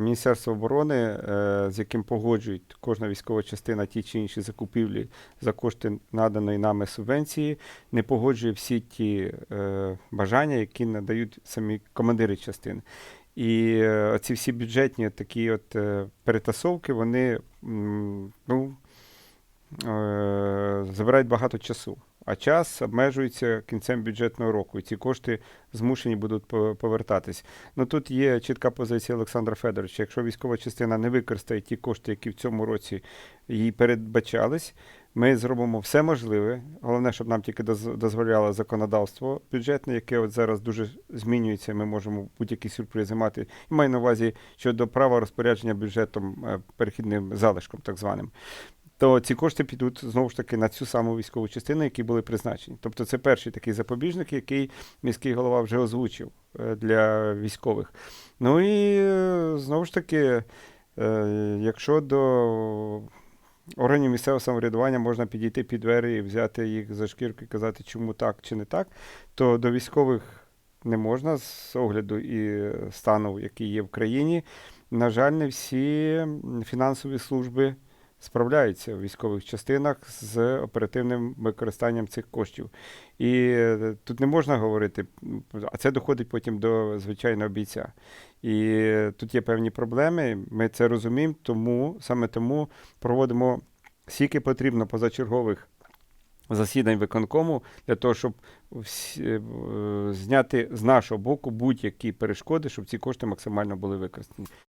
Міністерство оборони, е, з яким погоджують кожна військова частина ті чи інші закупівлі за кошти наданої нами субвенції, не погоджує всі ті е, бажання, які надають самі командири частин. І е, ці всі бюджетні такі от перетасовки, вони ну, забирають багато часу. А час обмежується кінцем бюджетного року, і ці кошти змушені будуть повертатись. Ну тут є чітка позиція Олександра Федоровича. Якщо військова частина не використає ті кошти, які в цьому році їй передбачались, ми зробимо все можливе. Головне, щоб нам тільки дозволяло законодавство бюджетне, яке от зараз дуже змінюється. Ми можемо будь-які сюрпризи мати. І маю на увазі щодо права розпорядження бюджетом е, перехідним залишком, так званим. То ці кошти підуть знову ж таки на цю саму військову частину, які були призначені. Тобто це перший такий запобіжник, який міський голова вже озвучив е, для військових. Ну і е, знову ж таки, е, якщо до органів місцевого самоврядування можна підійти під двері і взяти їх за шкірку і казати, чому так чи не так, то до військових не можна з огляду і стану, який є в країні. На жаль, не всі фінансові служби справляються в військових частинах з оперативним використанням цих коштів. І е, тут не можна говорити, а це доходить потім до звичайного бійця. І е, тут є певні проблеми. Ми це розуміємо, тому саме тому проводимо скільки потрібно позачергових засідань виконкому для того, щоб всі, е, зняти з нашого боку будь-які перешкоди, щоб ці кошти максимально були використані.